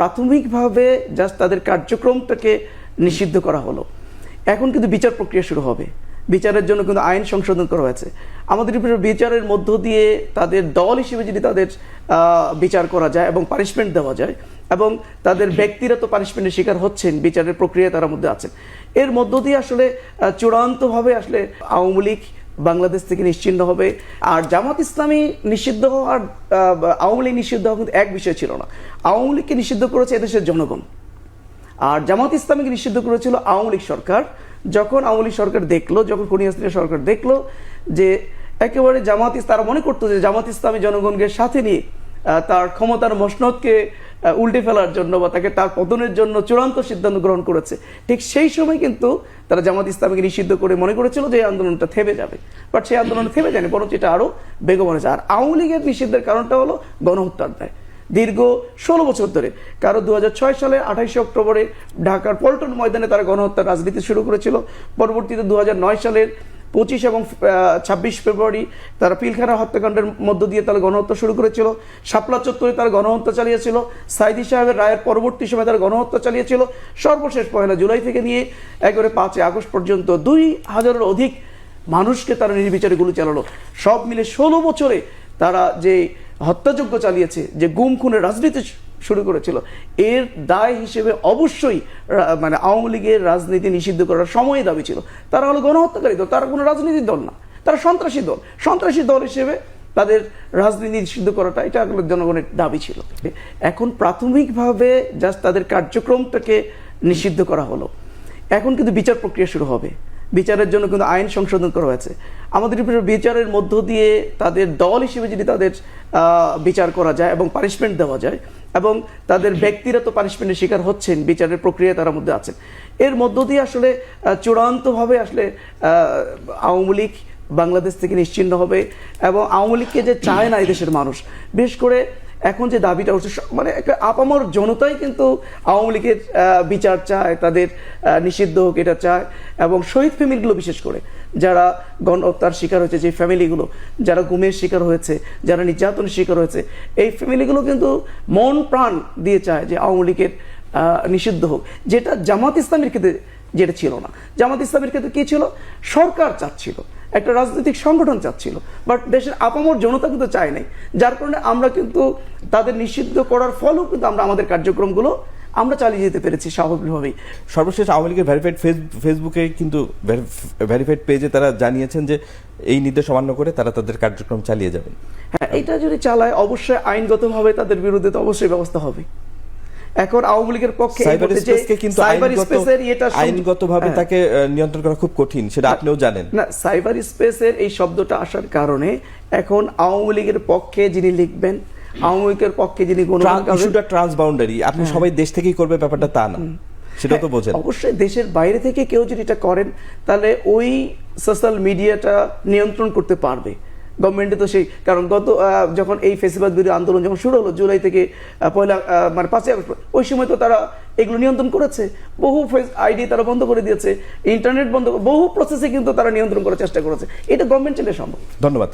প্রাথমিকভাবে জাস্ট তাদের কার্যক্রমটাকে নিষিদ্ধ করা হলো। এখন কিন্তু বিচার প্রক্রিয়া শুরু হবে। বিচারের জন্য কিন্তু আইন সংশোধন করা হয়েছে। আমাদের বিচারের মধ্য দিয়ে তাদের দল হিসেবে যদি তাদের বিচার করা যায় এবং পানিশমেন্ট দেওয়া যায় এবং তাদের ব্যক্তিরা তো পানিশমেন্টের শিকার হচ্ছেন, বিচারের প্রক্রিয়া তারা মধ্যে আছেন। এর মধ্য দিয়ে আসলে চূড়ান্তভাবে আসলে আওয়ামী লীগ বাংলাদেশ থেকে নিশ্চিন্ন হবে। আর জামাত ইসলামী নিষিদ্ধ হওয়া আর আওয়ামী লীগ নিষিদ্ধ হওয়া কিন্তু এক বিষয় ছিল না। আওয়ামী লীগকে নিষিদ্ধ করেছে এদেশের জনগণ। আর জামাত ইসলামীকে নিষিদ্ধ করেছিল আওয়ামী লীগ সরকার। যখন আওয়ামী লীগ সরকার দেখল, যখন কনিয়াস্ত্রী সরকার দেখল যে একেবারে জামাত তারা মনে করতো যে জামাত ইসলামী জনগণকে সাথে নিয়ে তার ক্ষমতার মসনদকে উল্টে ফেলার জন্য বা তাকে তার পতনের জন্য চূড়ান্ত সিদ্ধান্ত গ্রহণ করেছে। ঠিক সেই সময় কিন্তু তারা জামাত ইসলামীকে নিষিদ্ধ করে মনে করেছিল যে আন্দোলনটা থেমে যাবে। বাট সেই আন্দোলন থেমে যায়নি, বরঞ্চ এটা আরও বেগম হয়েছে। আর আওয়ামী লীগের নিষিদ্ধের কারণটা হলো গণহত্যার দায়। দীর্ঘ ষোলো বছর ধরে কারও হাজার ছয় সালে আঠাইশে অক্টোবরে ঢাকার পল্টন ময়দানে তারা গণহত্যার রাজনীতি শুরু করেছিল। পরবর্তীতে দু সালের পঁচিশ এবং ছাব্বিশ ফেব্রুয়ারি তারা পিলখানা হত্যাকাণ্ডের মধ্য দিয়ে তারা গণহত্যা শুরু করেছিল। শাপলা চত্বরে তারা গণহত্যা চালিয়েছিল। সাইদি সাহেবের রায়ের পরবর্তী সময় তারা গণহত্যা চালিয়েছিল। সর্বশেষ পয়লা জুলাই থেকে নিয়ে একেবারে পাঁচই আগস্ট পর্যন্ত দুই হাজারের অধিক মানুষকে তারা নির্বিচারে গুলি চালালো। সব মিলে ষোলো বছরে তারা যে হত্যাযজ্ঞ চালিয়েছে, যে গুম খুনের রাজনীতি শুরু করেছিল। এর দায় হিসেবে অবশ্যই মানে আওয়ামী লীগের রাজনীতি নিষিদ্ধ করার সময় দাবি ছিল। তারা হলো গণহত্যাকারী দল, তারা কোনো রাজনীতির দল না। তারা সন্ত্রাসী দল। সন্ত্রাসী দল হিসেবে তাদের রাজনীতি নিষিদ্ধ করাটা, এটা জনগণের দাবি ছিল। এখন প্রাথমিকভাবে জাস্ট তাদের কার্যক্রমটাকে নিষিদ্ধ করা হলো। এখন কিন্তু বিচার প্রক্রিয়া শুরু হবে। বিচারের জন্য কিন্তু আইন সংশোধন করা হয়েছে। আমাদের বিচারের মধ্য দিয়ে তাদের দল হিসেবে যদি তাদের বিচার করা যায় এবং পানিশমেন্ট দেওয়া যায় এবং তাদের ব্যক্তিরা তো পানিশমেন্টের শিকার হচ্ছেন, বিচারের প্রক্রিয়ায় তারা মধ্যে আছেন। এর মধ্য দিয়ে আসলে চূড়ান্তভাবে আসলে আওয়ামী লীগ বাংলাদেশ থেকে নিশ্চিন্ন হবে এবং আওয়ামী লীগকে যে চায় না এই দেশের মানুষ, বিশেষ করে এখন যে দাবিটা উঠছে মানে একটা আপামর জনতাই কিন্তু আওয়ামী লীগের বিচার চায়, তাদের নিষিদ্ধ হোক এটা চায়, এবং শহীদ ফ্যামিলিগুলো বিশেষ করে, যারা গণহত্যার শিকার হয়েছে, যে ফ্যামিলিগুলো, যারা গুমের শিকার হয়েছে, যারা নির্যাতনের শিকার হয়েছে, এই ফ্যামিলিগুলো কিন্তু মন প্রাণ দিয়ে চায় যে আওয়ামী লীগের নিষিদ্ধ হোক। যেটা জামাত ইসলামের ক্ষেত্রে, যেটা ছিল না। জামাত ইসলামের ক্ষেত্রে কী ছিল? সরকার চাচ্ছিল একটা রাজনৈতিক সংগঠন চাচ্ছিল। বাট দেশের আপামর জনতা কিন্তু চায় নাই। যার কারণে আমরা কিন্তু তাদের নিষিদ্ধ করার ফলেও কিন্তু আমরা আমাদের কার্যক্রমগুলো আমরা চালিয়ে যেতে পেরেছি স্বাভাবিকভাবেই। সর্বশেষ আওয়ামী লীগের ভেরিফাইড ফেসবুকে কিন্তু ভেরিফাইড পেজে তারা জানিয়েছেন যে এই নির্দেশ অমান্য করে তারা তাদের কার্যক্রম চালিয়ে যাবেন। হ্যাঁ এটা যদি চালায় অবশ্যই আইনগতভাবে তাদের বিরুদ্ধে তো অবশ্যই ব্যবস্থা হবে। এখন আওয়ামী লীগের পক্ষে সাইবার স্পেসকে কিন্তু সাইবার স্পেসের সম- আইনগতভাবে হ্যাঁ। তাকে নিয়ন্ত্রণ করা খুব কঠিন সেটা আপনিও জানেন। না সাইবার স্পেসের এই শব্দটা আসার কারণে এখন আওয়ামী লীগের পক্ষে যিনি লিখবেন আওয়ামী লীগের পক্ষে যিনি গাবেন, ইস্যুটা ট্রান্সবাউন্ডারি আপনি সবাই দেশ থেকেই করবে ব্যাপারটা তা না। সেটা তো বোঝেন। অবশ্যই দেশের বাইরে থেকে কেউ যদি এটা করেন তাহলে ওই সোশ্যাল মিডিয়াটা নিয়ন্ত্রণ করতে পারবে। গভর্নমেন্টে তো সেই, কারণ গত যখন এই ফেসিবাদ বিরোধী আন্দোলন যখন শুরু হলো, জুলাই থেকে পয়লা মানে পাঁচই আগস্ট, ওই সময় তো তারা এগুলো নিয়ন্ত্রণ করেছে। বহু ফেস, আইডি তারা বন্ধ করে দিয়েছে, ইন্টারনেট বন্ধ, বহু প্রসেসে কিন্তু তারা নিয়ন্ত্রণ করার চেষ্টা করেছে। এটা গভর্নমেন্ট চলে সম্ভব। ধন্যবাদ।